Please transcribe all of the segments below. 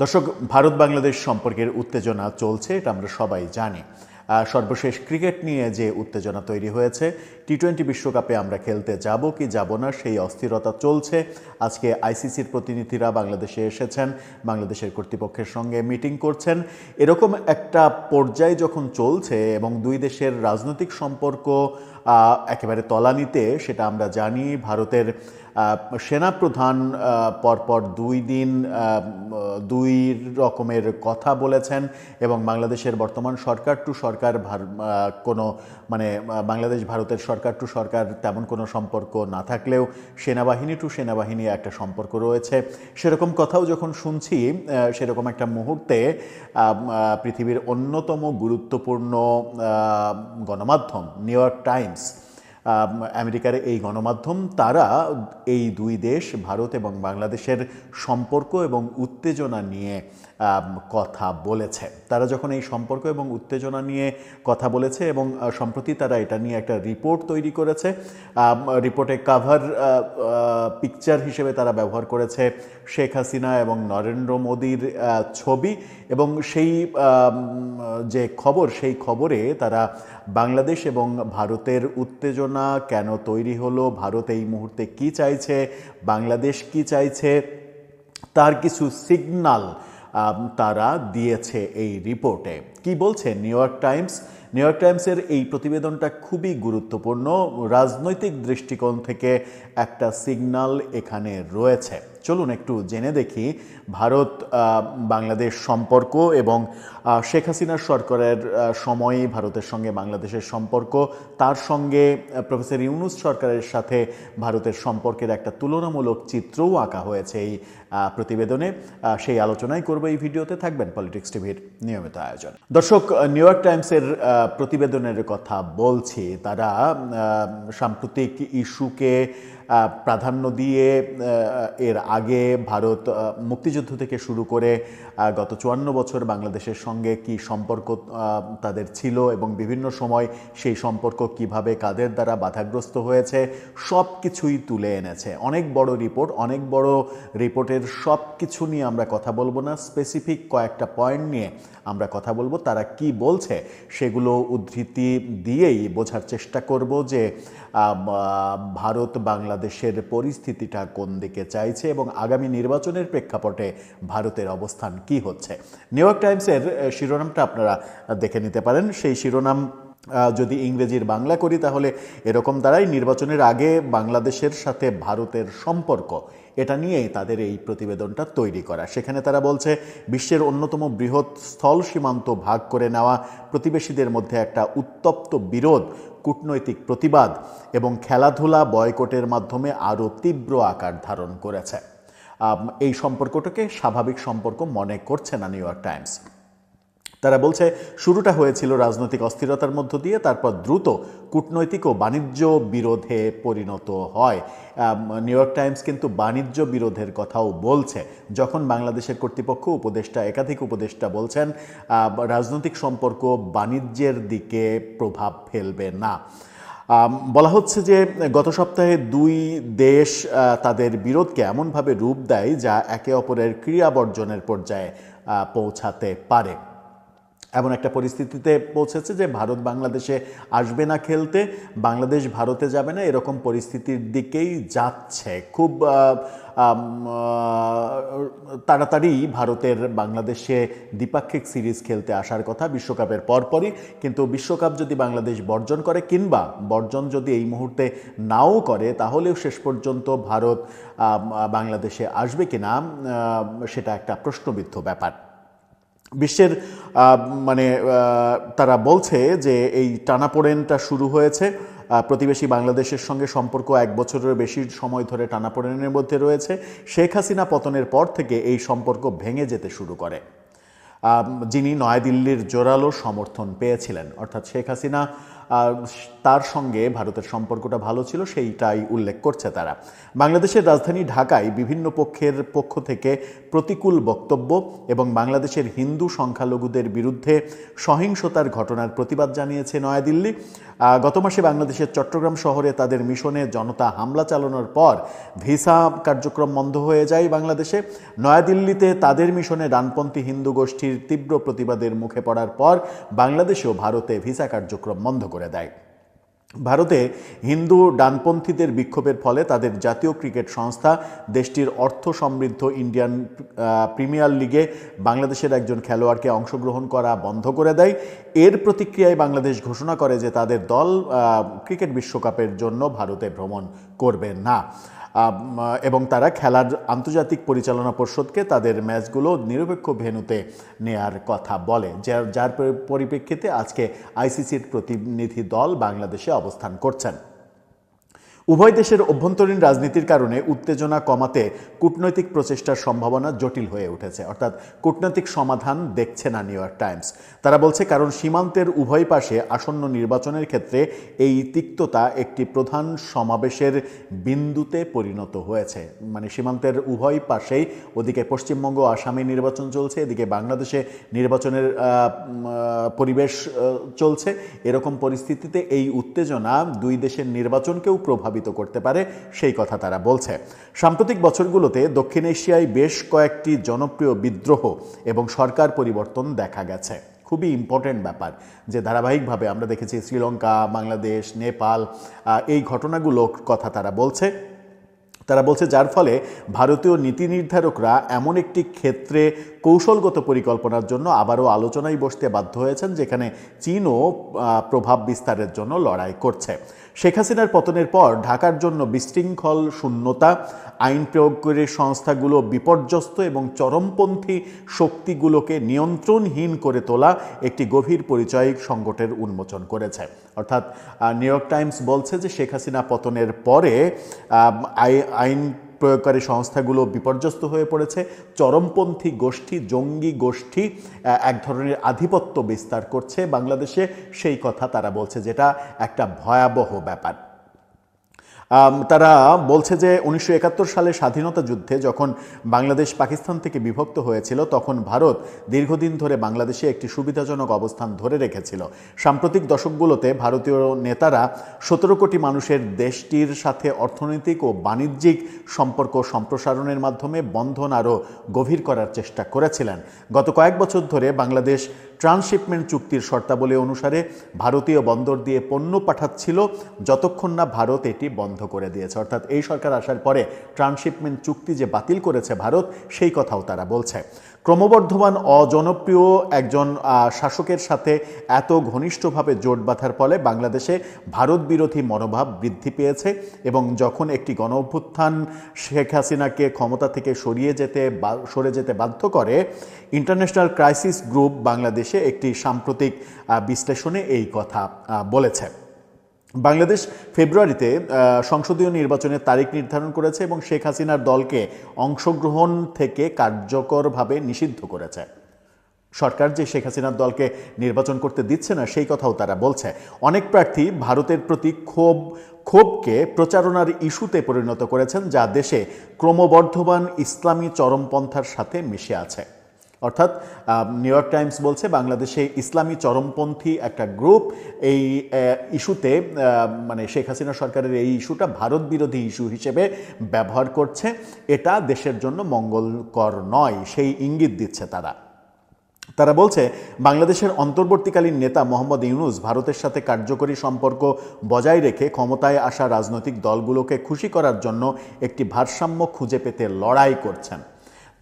দর্শক, ভারত বাংলাদেশ সম্পর্কের উত্তেজনা চলছে, এটা আমরা সবাই জানি। সর্বশেষ ক্রিকেট নিয়ে যে উত্তেজনা তৈরি হয়েছে টি টোয়েন্টি বিশ্বকাপে আমরা খেলতে যাব কি যাব না, সেই অস্থিরতা চলছে। আজকে আইসিসির প্রতিনিধিরা বাংলাদেশে এসেছেন, বাংলাদেশের কর্তৃপক্ষের সঙ্গে মিটিং করছেন। এরকম একটা পর্যায় যখন চলছে এবং দুই দেশের রাজনৈতিক সম্পর্ক একেবারে তলানিতে, সেটা আমরা জানি, ভারতের সেনাপ্রধান পরপর দুই দিন দুই রকমের কথা বলেছেন এবং বাংলাদেশের বর্তমান সরকার টু সরকার কোনো মানে বাংলাদেশ ভারতের সরকার টু সরকার তেমন কোনো সম্পর্ক না থাকলেও সেনাবাহিনী টু সেনাবাহিনী একটা সম্পর্ক রয়েছে। সেরকম কথাও যখন শুনছি সেরকম একটা মুহূর্তে পৃথিবীর অন্যতম গুরুত্বপূর্ণ গণমাধ্যম, নিউ ইয়র্ক টাইমস আমেরিকার এই গণমাধ্যম, তারা এই দুই দেশ, ভারত এবং বাংলাদেশের সম্পর্ক এবং উত্তেজনা নিয়ে কথা বলেছে। তারা যখন এই সম্পর্ক এবং উত্তেজনা নিয়ে কথা বলেছে এবং সম্প্রতি তারা এটা নিয়ে একটা রিপোর্ট তৈরি করেছে রিপোর্টে কাভার পিকচার হিসেবে তারা ব্যবহার করেছে শেখ হাসিনা এবং নরেন্দ্র মোদীর ছবি এবং সেই যে খবর, সেই খবরে তারা বাংলাদেশ এবং ভারতের উত্তেজনা কেন তৈরি হলো? ভারত এই মুহূর্তে কি চাইছে? বাংলাদেশ কি চাইছে? তার কিছু সিগনাল তারা দিয়েছে এই রিপোর্টে কি বলছে? New York Times. New York টাইমসের এই প্রতিবেদনটা খুবই গুরুত্বপূর্ণ। রাজনৈতিক দৃষ্টিকোণ থেকে একটা সিগনাল এখানে রয়েছে। চলুন একটু জেনে দেখি ভারত বাংলাদেশ সম্পর্ক এবং শেখ হাসিনার সরকারের সময়ই ভারতের সঙ্গে বাংলাদেশের সম্পর্ক। তার সঙ্গে প্রফেসর ইউনুস সরকারের সাথে ভারতের সম্পর্কের একটা তুলনামূলক চিত্রও আঁকা হয়েছে এই প্রতিবেদনে। সেই আলোচনাই করব এই ভিডিওতে। থাকবেন পলিটিক্স টিভির নিয়মিত আয়োজন। দর্শক নিউ ইয়র্ক টাইমসের প্রতিবেদনের কথা বলছি তারা সাম্প্রতিক ইস্যুকে প্রাধান্য দিয়ে এর আগে ভারত মুক্তিযুদ্ধ থেকে শুরু করে গত চুয়ান্ন বছর বাংলাদেশের সঙ্গে কি সম্পর্ক তাদের ছিল এবং বিভিন্ন সময় সেই সম্পর্ক কীভাবে কাদের দ্বারা বাধাগ্রস্ত হয়েছে সব কিছুই তুলে এনেছে। অনেক বড় রিপোর্ট অনেক বড় রিপোর্টের সব কিছু নিয়ে আমরা কথা বলব না। স্পেসিফিক কয়েকটা পয়েন্ট নিয়ে আমরা কথা বলব। তারা কি বলছে, সেগুলো উদ্ধৃতি দিয়েই বোঝার চেষ্টা করব যে ভারত বাংলাদেশের পরিস্থিতিটা কোন দিকে চাইছে এবং আগামী নির্বাচনের প্রেক্ষাপটে ভারতের অবস্থান কি হচ্ছে? নিউ ইয়র্ক টাইমসের শিরোনামটা আপনারা দেখে নিতে পারেন। সেই শিরোনাম যদি ইংরেজির বাংলা করি তাহলে এরকম দ্বারাই নির্বাচনের আগে বাংলাদেশের সাথে ভারতের সম্পর্ক এটা নিয়েই তাদের এই প্রতিবেদনটা তৈরি করা। সেখানে তারা বলছে, বিশ্বের অন্যতম বৃহৎ স্থল সীমান্ত ভাগ করে নেওয়া প্রতিবেশীদের মধ্যে একটা উত্তপ্ত বিরোধ, কূটনৈতিক প্রতিবাদ এবং খেলাধুলা বয়কটের মাধ্যমে আরও তীব্র আকার ধারণ করেছে। এই সম্পর্কটাকে স্বাভাবিক সম্পর্ক মনে করছে না নিউ ইয়র্ক টাইমস। তারা বলছে, শুরুটা হয়েছিল রাজনৈতিক অস্থিরতার মধ্য দিয়ে, তারপর দ্রুত কূটনৈতিক ও বাণিজ্য বিরোধে পরিণত হয়। নিউ ইয়র্ক টাইমস কিন্তু বাণিজ্য বিরোধের কথাও বলছে। যখন বাংলাদেশের কর্তৃপক্ষ উপদেষ্টা, একাধিক উপদেষ্টা বলছেন রাজনৈতিক সম্পর্ক বাণিজ্যের দিকে প্রভাব ফেলবে না। বলা হচ্ছে যে গত সপ্তাহে দুই দেশ তাদের বিরোধকে এমনভাবে রূপ দেয় যা একে অপরের ক্রিয়া বর্জনের পর্যায়ে পৌঁছাতে পারে। এমন একটা পরিস্থিতিতে পৌঁছেছে যে ভারত বাংলাদেশে আসবে না খেলতে, বাংলাদেশ ভারতে যাবে না, এরকম পরিস্থিতির দিকেই যাচ্ছে। খুব তাড়াতাড়ি ভারতের বাংলাদেশে দ্বিপাক্ষিক সিরিজ খেলতে আসার কথা বিশ্বকাপের পরপরই, কিন্তু বিশ্বকাপ যদি বাংলাদেশ বর্জন করে কিংবা বর্জন যদি এই মুহূর্তে নাও করে, তাহলেও শেষ পর্যন্ত ভারত বাংলাদেশে আসবে কিনা সেটা একটা প্রশ্নবিদ্ধ ব্যাপার। বিশ্বের মানে তারা বলছে যে এই টানাপোড়েনটা শুরু হয়েছে। প্রতিবেশী বাংলাদেশের সঙ্গে সম্পর্ক এক বছরের বেশি সময় ধরে টানাপোড়েনের মধ্যে রয়েছে। শেখ হাসিনা পতনের পর থেকে এই সম্পর্ক ভেঙে যেতে শুরু করে। যিনি নয়াদিল্লির জোরালো সমর্থন পেয়েছিলেন। অর্থাৎ শেখ হাসিনা তার সঙ্গে ভারতের সম্পর্কটা ভালো ছিল, সেইটাই উল্লেখ করছে তারা। বাংলাদেশের রাজধানী ঢাকায় বিভিন্ন পক্ষের পক্ষ থেকে প্রতিকূল বক্তব্য এবং বাংলাদেশের হিন্দু সংখ্যালঘুদের বিরুদ্ধে সহিংসতার ঘটনার প্রতিবাদ জানিয়েছে নয়াদিল্লি। গত মাসে বাংলাদেশের চট্টগ্রাম শহরে তাদের মিশনে জনতা হামলা চালানোর পর ভিসা কার্যক্রম বন্ধ হয়ে যায় বাংলাদেশে। নয়াদিল্লিতে তাদের মিশনে ডানপন্থী হিন্দু গোষ্ঠীর তীব্র প্রতিবাদের মুখে পড়ার পর বাংলাদেশেও ভারতে ভিসা কার্যক্রম বন্ধ করে দেয়। ভারতে হিন্দু ডানপন্থীদের বিক্ষোভের ফলে তাদের জাতীয় ক্রিকেট সংস্থা দেশটির অর্থ সমৃদ্ধ ইন্ডিয়ান প্রিমিয়ার লিগে বাংলাদেশের একজন খেলোয়াড়কে অংশগ্রহণ করা বন্ধ করে দেয়। এর প্রতিক্রিয়ায় বাংলাদেশ ঘোষণা করে যে তাদের দল ক্রিকেট বিশ্বকাপের জন্য ভারতে ভ্রমণ করবে না। এবং তারা খেলার আন্তর্জাতিক পরিচালনা পর্ষদকে তাদের ম্যাচগুলো নিরপেক্ষ ভেনুতে নেয়ার কথা বলে, যার যার পরি- পরিপ্রেক্ষিতে আজকে আইসিসির প্রতিনিধি দল বাংলাদেশে অবস্থান করছেন। উভয় দেশের অভ্যন্তরীণ রাজনীতির কারণে উত্তেজনা কমাতে কূটনৈতিক প্রচেষ্টার সম্ভাবনা জটিল হয়ে উঠেছে। অর্থাৎ কূটনৈতিক সমাধান দেখছে না নিউ ইয়র্ক টাইমস। তারা বলছে, কারণ সীমান্তের উভয় পাশে আসন্ন নির্বাচনের ক্ষেত্রে এই তিক্ততা একটি প্রধান সমাবেশের বিন্দুতে পরিণত হয়েছে। মানে সীমান্তের উভয় পাশেই ওদিকে পশ্চিমবঙ্গ আসামে নির্বাচন চলছে, এদিকে বাংলাদেশে নির্বাচনের পরিবেশ চলছে। এরকম পরিস্থিতিতে এই উত্তেজনা দুই দেশের নির্বাচনকেও প্রভাবিত করতে পারে, সেই কথা তারা বলছে। সাম্প্রতিক বছরগুলোতে দক্ষিণ এশিয়ায় বেশ কয়েকটি জনপ্রিয় বিদ্রোহ এবং সরকার পরিবর্তন দেখা গেছে। খুবই ইম্পর্টেন্ট ব্যাপার, যে ধারাবাহিকভাবে আমরা দেখেছি শ্রীলঙ্কা, বাংলাদেশ, নেপাল এই ঘটনাগুলোর কথা তারা বলছে। তারা বলছে যার ফলে ভারতীয় নীতি নির্ধারকরা এমন একটি ক্ষেত্রে কৌশলগত পরিকল্পনার জন্য আবারও আলোচনায় বসতে বাধ্য হয়েছেন, যেখানে চীনও প্রভাব বিস্তারের জন্য লড়াই করছে। শেখ হাসিনার পতনের পর ঢাকার জন্য বিশৃঙ্খল শূন্যতা, আইন প্রয়োগকারী সংস্থাগুলো বিপর্যস্ত এবং চরমপন্থী শক্তিগুলোকে নিয়ন্ত্রণহীন করে তোলা একটি গভীর পরিচয়িক সংকটের উন্মোচন করেছে। অর্থাৎ নিউ ইয়র্ক টাইমস বলছে যে শেখ হাসিনা পতনের পরে আইন প্রয়োগকারী সংস্থাগুলো বিপর্যস্ত হয়ে পড়েছে। চরমপন্থী গোষ্ঠী, জঙ্গি গোষ্ঠী এক ধরনের আধিপত্য বিস্তার করছে বাংলাদেশে। সেই কথা তারা বলছে যেটা একটা ভয়াবহ ব্যাপার। তারা বলছে যে উনিশশো একাত্তর সালে স্বাধীনতা যুদ্ধে যখন বাংলাদেশ পাকিস্তান থেকে বিভক্ত হয়েছিল, তখন ভারত দীর্ঘদিন ধরে বাংলাদেশে একটি সুবিধাজনক অবস্থান ধরে রেখেছিল। সাম্প্রতিক দশকগুলোতে ভারতীয় নেতারা সতেরো কোটি মানুষের দেশটির সাথে অর্থনৈতিক ও বাণিজ্যিক সম্পর্ক সম্প্রসারণের মাধ্যমে বন্ধন আরও গভীর করার চেষ্টা করেছিলেন। গত কয়েক বছর ধরে বাংলাদেশ ট্রান্সশিপমেন্ট চুক্তির শর্তাবলী অনুসারে ভারতীয় বন্দর দিয়ে পণ্য পাঠাচ্ছিল, যতক্ষণ না ভারত এটি বন্ধ করে দিয়েছে। অর্থাৎ এই সরকার আসার পরে ট্রান্সশিপমেন্ট চুক্তি যে বাতিল করেছে ভারত, সেই কথাও তারা বলছে। ক্রমবর্ধমান অজনপ্রিয় একজন শাসকের সাথে এত ঘনিষ্ঠভাবে জোট বাঁধার ফলে বাংলাদেশে ভারত বিরোধী মনোভাব বৃদ্ধি পেয়েছে এবং যখন একটি গণ অভ্যুত্থান শেখ হাসিনাকে ক্ষমতা থেকে সরিয়ে যেতে সরে যেতে বাধ্য করে, ইন্টারন্যাশনাল ক্রাইসিস গ্রুপ বাংলাদেশে একটি সাম্প্রতিক বিশ্লেষণে এই কথা বলেছে। বাংলাদেশ ফেব্রুয়ারিতে সংসদীয় নির্বাচনের তারিখ নির্ধারণ করেছে এবং শেখ হাসিনার দলকে অংশগ্রহণ থেকে কার্যকরভাবে নিষিদ্ধ করেছে। সরকার যে শেখ হাসিনার দলকে নির্বাচন করতে দিচ্ছে না, সেই কথাও তারা বলছে। অনেক প্রার্থী ভারতের প্রতি ক্ষোভ, ক্ষোভকে প্রচারণার ইস্যুতে পরিণত করেছেন, যা দেশে ক্রমবর্ধমান ইসলামী চরমপন্থার সাথে মিশে আছে। অর্থাৎ নিউ ইয়র্ক টাইমস বলছে বাংলাদেশে ইসলামী চরমপন্থী একটা গ্রুপ এই ইস্যুতে মানে শেখ হাসিনা সরকারের এই ইস্যুটা ভারত বিরোধী ইস্যু হিসেবে ব্যবহার করছে। এটা দেশের জন্য মঙ্গলকর নয়, সেই ইঙ্গিত দিচ্ছে তারা। তারা বলছে, বাংলাদেশের অন্তর্বর্তীকালীন নেতা মোহাম্মদ ইউনুস ভারতের সাথে কার্যকরী সম্পর্ক বজায় রেখে ক্ষমতায় আসা রাজনৈতিক দলগুলোকে খুশি করার জন্য একটি ভারসাম্য খুঁজে পেতে লড়াই করছেন।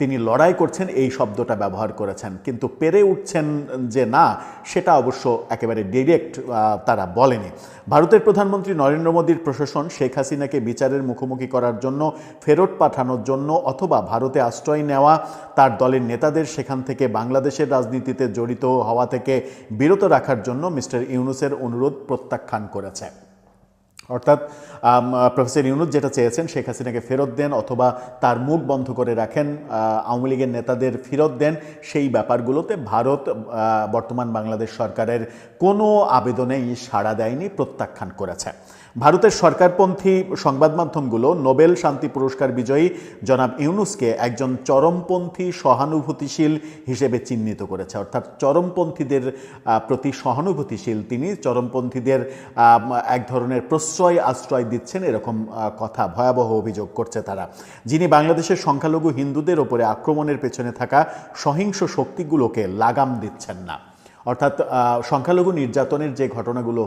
তিনি লড়াই করছেন, এই শব্দটা ব্যবহার করেছেন। কিন্তু পেরে উঠছেন যে না, সেটা অবশ্য একেবারে ডিরেক্ট তারা বলেনি। ভারতের প্রধানমন্ত্রী নরেন্দ্র মোদীর প্রশাসন শেখ হাসিনাকে বিচারের মুখোমুখি করার জন্য, ফেরত পাঠানোর জন্য অথবা ভারতে আশ্রয় নেওয়া, তার দলের নেতাদের সেখান থেকে বাংলাদেশের রাজনীতিতে জড়িত হওয়া থেকে বিরত রাখার জন্য মিস্টার ইউনুসের অনুরোধ প্রত্যাখ্যান করেছে। অর্থাৎ প্রফেসর ইউনুস যেটা চেয়েছেন, শেখ হাসিনাকে ফেরত দেন অথবা তার মুখ বন্ধ করে রাখেন আওয়ামী লীগের নেতাদের ফেরত দেন, সেই ব্যাপারগুলোতে ভারত বর্তমান বাংলাদেশ সরকারের কোনো আবেদনেই সাড়া দেয়নি, প্রত্যাখ্যান করেছে। ভারতের সরকারপন্থী সংবাদ মাধ্যমগুলো নোবেল শান্তি পুরস্কার বিজয়ী জনাব ইউনুসকে একজন চরমপন্থী সহানুভূতিশীল হিসেবে চিহ্নিত করেছে। অর্থাৎ চরমপন্থীদের প্রতি সহানুভূতিশীল তিনি চরমপন্থীদের এক ধরনের প্রশ্রয়, আশ্রয় দিচ্ছেন এরকম কথা, ভয়াবহ অভিযোগ করছে তারা। যিনি বাংলাদেশের সংখ্যালঘু হিন্দুদের ওপরে আক্রমণের পেছনে থাকা সহিংস শক্তিগুলোকে লাগাম দিচ্ছেন না। অর্থাৎ সংখ্যালঘু নির্যাতনের যে ঘটনাগুলো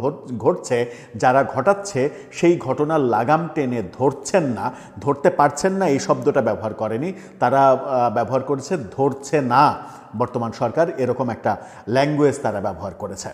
ঘটছে, যারা ঘটাচ্ছে, সেই ঘটনার লাগাম টেনে ধরছেন না, ধরতে পারছেন না, এই শব্দটা ব্যবহার করেনি। তারা ব্যবহার করেছে ধরছে না। বর্তমান সরকার এরকম একটা ল্যাঙ্গুয়েজ তারা ব্যবহার করেছে।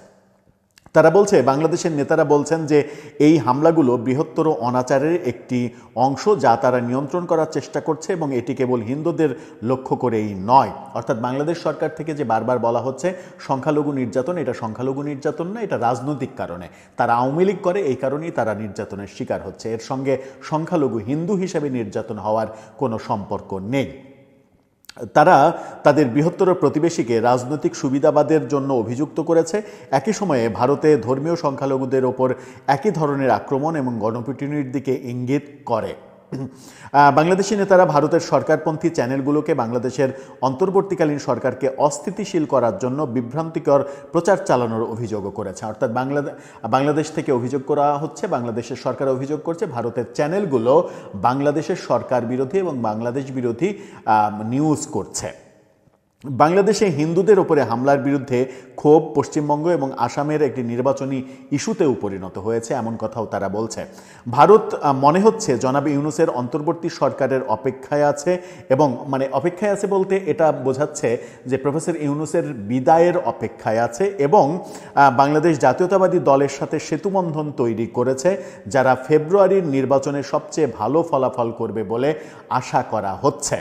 তারা বলছে, বাংলাদেশের নেতারা বলছেন যে এই হামলাগুলো বৃহত্তর অনাচারের একটি অংশ যা তারা নিয়ন্ত্রণ করার চেষ্টা করছে এবং এটি কেবল হিন্দুদের লক্ষ্য করেই নয়। অর্থাৎ বাংলাদেশ সরকার থেকে যে বারবার বলা হচ্ছে, সংখ্যালঘু নির্যাতন, এটা সংখ্যালঘু নির্যাতন না, এটা রাজনৈতিক কারণে। তারা আওয়ামী লীগ করে, এই কারণেই তারা নির্যাতনের শিকার হচ্ছে। এর সঙ্গে সংখ্যালঘু হিন্দু হিসেবে নির্যাতন হওয়ার কোনো সম্পর্ক নেই। তারা তাদের বৃহত্তর প্রতিবেশীকে রাজনৈতিক সুবিধাবাদের জন্য অভিযুক্ত করেছে। একই সময়ে ভারতে ধর্মীয় সংখ্যালঘুদের ওপর একই ধরনের আক্রমণ এবং গণপিটুনির দিকে ইঙ্গিত করে। বাংলাদেশি নেতারা ভারতের সরকারপন্থী চ্যানেলগুলোকে বাংলাদেশের অন্তর্বর্তীকালীন সরকারকে অস্থিতিশীল করার জন্য বিভ্রান্তিকর প্রচার চালানোর অভিযোগও করেছে। অর্থাৎ বাংলাদেশ বাংলাদেশ থেকে অভিযোগ করা হচ্ছে, বাংলাদেশের সরকার অভিযোগ করছে, ভারতের চ্যানেলগুলো বাংলাদেশের সরকার বিরোধী এবং বাংলাদেশ বিরোধী নিউজ করছে। বাংলাদেশে হিন্দুদের ওপরে হামলার বিরুদ্ধে ক্ষোভ পশ্চিমবঙ্গ এবং আসামের একটি নির্বাচনী ইস্যুতেও পরিণত হয়েছে, এমন কথাও তারা বলছে। ভারত মনে হচ্ছে জনাব ইউনুসের অন্তর্বর্তী সরকারের অপেক্ষায় আছে এবং মানে অপেক্ষায় আছে বলতে এটা বোঝাচ্ছে যে প্রফেসর ইউনুসের বিদায়ের অপেক্ষায় আছে এবং বাংলাদেশ জাতীয়তাবাদী দলের সাথে সেতুবন্ধন তৈরি করেছে, যারা ফেব্রুয়ারির নির্বাচনে সবচেয়ে ভালো ফলাফল করবে বলে আশা করা হচ্ছে।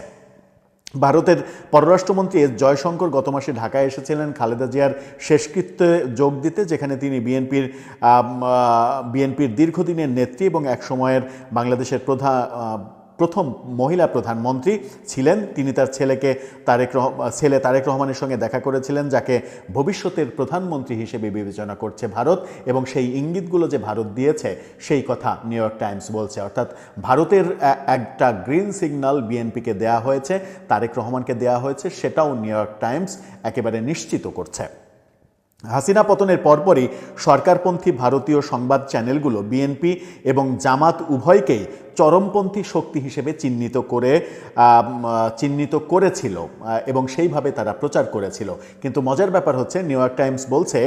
ভারতের পররাষ্ট্রমন্ত্রী এস জয়শঙ্কর গত মাসে ঢাকায় এসেছিলেন। খালেদা জিয়ার শেষকৃত্যে যোগ দিতে, যেখানে তিনি বিএনপির বিএনপির দীর্ঘদিনের নেত্রী এবং এক সময়ের বাংলাদেশের প্রধান প্রথম মহিলা প্রধানমন্ত্রী ছিলেন। তিনি তার ছেলেকে তারেক রহ- ছেলে তারেক রহমানের সঙ্গে দেখা করেছিলেন, যাকে ভবিষ্যতের প্রধানমন্ত্রী হিসেবে বিবেচনা করছে ভারত এবং সেই ইঙ্গিতগুলো যে ভারত দিয়েছে, সেই কথা নিউ ইয়র্ক টাইমস বলছে। অর্থাৎ ভারতের একটা গ্রিন সিগন্যাল বিএনপিকে দেয়া হয়েছে, তারেক রহমানকে দেয়া হয়েছে, সেটাও নিউ ইয়র্ক টাইমস একেবারে নিশ্চিত করছে। হাসিনা পতনের পরপরই সরকারপন্থী ভারতীয় সংবাদ চ্যানেলগুলো বিএনপি এবং জামাত উভয়কেই চরমপন্থী শক্তি হিসেবে চিহ্নিত করে চিহ্নিত করেছিল এবং সেইভাবে তারা প্রচার করেছিল। কিন্তু মজার ব্যাপার হচ্ছে, নিউ ইয়র্ক টাইমস বলছে,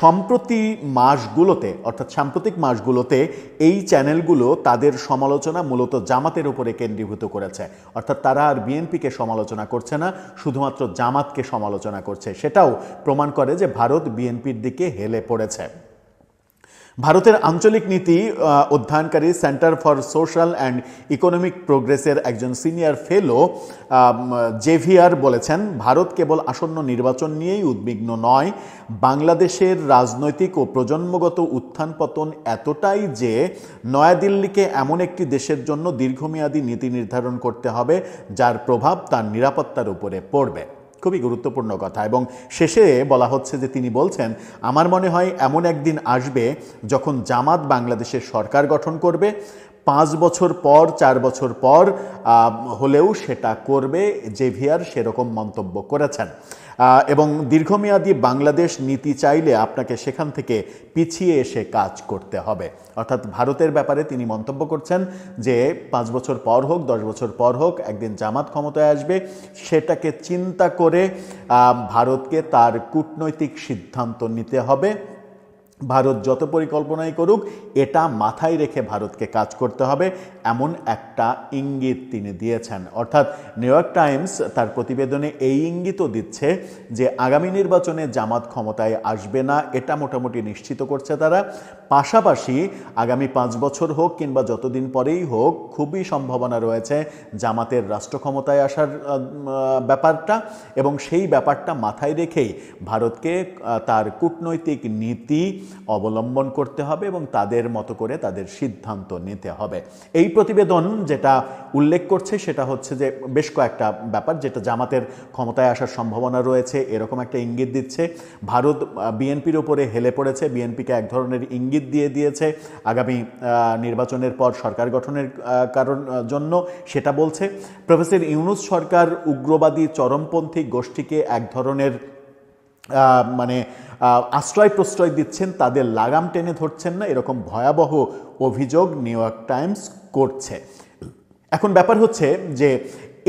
সম্প্রতি মাসগুলোতে, অর্থাৎ সাম্প্রতিক মাসগুলোতে, এই চ্যানেলগুলো তাদের সমালোচনা মূলত জামাতের উপরে কেন্দ্রীভূত করেছে। অর্থাৎ তারা আর বিএনপিকে সমালোচনা করছে না, শুধুমাত্র জামাতকে সমালোচনা করছে। সেটাও প্রমাণ করে যে ভারত বিএনপির দিকে হেলে পড়েছে। ভারতের আঞ্চলিক নীতি অধ্যয়নকারী centre for social and economic প্রোগ্রেসের একজন সিনিয়র ফেলো জেভিয়ার বলেছেন, ভারত কেবল আসন্ন নির্বাচন নিয়েই উদ্বিগ্ন নয়, বাংলাদেশের রাজনৈতিক ও প্রজন্মগত উত্থান পতন এতটাই যে নয়াদিল্লিকে এমন একটি দেশের জন্য দীর্ঘমেয়াদী নীতি নির্ধারণ করতে হবে, যার প্রভাব তার নিরাপত্তার উপরে পড়বে। খুবই গুরুত্বপূর্ণ কথা এবং শেষে বলা হচ্ছে যে তিনি বলছেন, আমার মনে হয় এমন একদিন আসবে যখন জামাত বাংলাদেশের সরকার গঠন করবে। পাঁচ বছর পর, চার বছর পর হলেও সেটা করবে। জেভিয়ার সেরকম মন্তব্য করেছেন। এবং দীর্ঘমেয়াদী বাংলাদেশ নীতি চাইলে আপনাকে সেখান থেকে পিছিয়ে এসে কাজ করতে হবে। অর্থাৎ ভারতের ব্যাপারে তিনি মন্তব্য করছেন যে, পাঁচ বছর পর হোক, দশ বছর পর হোক, একদিন জামাত ক্ষমতায় আসবে। সেটাকে চিন্তা করে ভারতকে তার কূটনৈতিক সিদ্ধান্ত নিতে হবে। ভারত যত পরিকল্পনাই করুক, এটা মাথায় রেখে ভারতকে কাজ করতে হবে, এমন একটা ইঙ্গিত তিনি দিয়েছেন। অর্থাৎ নিউ ইয়র্ক টাইমস তার প্রতিবেদনে এই ইঙ্গিতও দিচ্ছে যে আগামী নির্বাচনে জামাত ক্ষমতায় আসবে না, এটা মোটামুটি নিশ্চিত করছে তারা। পাশাপাশি আগামী পাঁচ বছর হোক কিংবা যতদিন পরেই হোক, খুবই সম্ভাবনা রয়েছে জামাতের রাষ্ট্র ক্ষমতায় আসার ব্যাপারটা এবং সেই ব্যাপারটা মাথায় রেখেই ভারতকে তার কূটনৈতিক নীতি অবলম্বন করতে হবে এবং তাদের মতো করে তাদের সিদ্ধান্ত নিতে হবে। এই প্রতিবেদন যেটা উল্লেখ করছে সেটা হচ্ছে যে বেশ কয়েকটা ব্যাপার যেটা জামাতের ক্ষমতায় আসার সম্ভাবনা রয়েছে, এরকম একটা ইঙ্গিত দিচ্ছে। ভারত বিএনপির ওপরে হেলে পড়েছে, বিএনপিকে এক ধরনের ইঙ্গিত দিয়ে দিয়েছে। আগামী নির্বাচনের পর সরকার গঠনের কারণ জন্য সেটা বলছে। প্রফেসর ইউনুস সরকার উগ্রবাদী চরমপন্থী গোষ্ঠীকে এক ধরনের মানে আশ্রয় প্রশ্রয় দিচ্ছেন, তাদের লাগাম টেনে ধরছেন না, এরকম ভয়াবহ অভিযোগ নিউ ইয়র্ক টাইমস করছে। এখন ব্যাপার হচ্ছে যে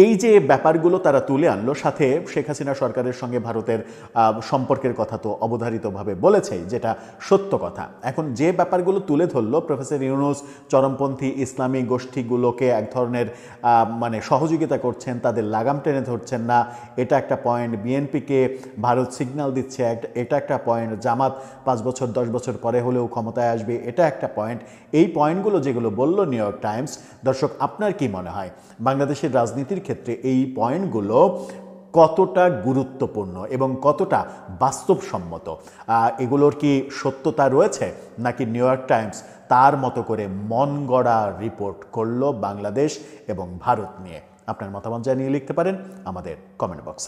এই যে ব্যাপারগুলো তারা তুলে আনলো, সাথে শেখ হাসিনা সরকারের সঙ্গে ভারতের সম্পর্কের কথা তো অবধারিতভাবে বলেছে যেটা সত্য কথা। এখন যে ব্যাপারগুলো তুলে ধরলো, প্রফেসর ইউনুস, চরমপন্থী ইসলামী গোষ্ঠীগুলোকে এক ধরনের মানে সহযোগিতা করছেন, তাদের লাগাম টেনে ধরছেন না, এটা একটা পয়েন্ট বিএনপিকে ভারত সিগন্যাল দিচ্ছে এটা একটা পয়েন্ট জামাত পাঁচ বছর, দশ বছর পরে হলেও ক্ষমতায় আসবে, এটা একটা পয়েন্ট। এই পয়েন্টগুলো যেগুলো বলল নিউ ইয়র্ক টাইমস, দর্শক আপনার কি মনে হয়? বাংলাদেশের রাজনীতির ক্ষেত্রে এই পয়েন্টগুলো কতটা গুরুত্বপূর্ণ এবং কতটা বাস্তবসম্মত? এগুলোর কি সত্যতা রয়েছে নাকি নিউ ইয়র্ক টাইমস তার মতো করে মন গড়া রিপোর্ট করল বাংলাদেশ এবং ভারত নিয়ে? আপনার মতামত জানিয়ে লিখতে পারেন আমাদের কমেন্ট বক্সে।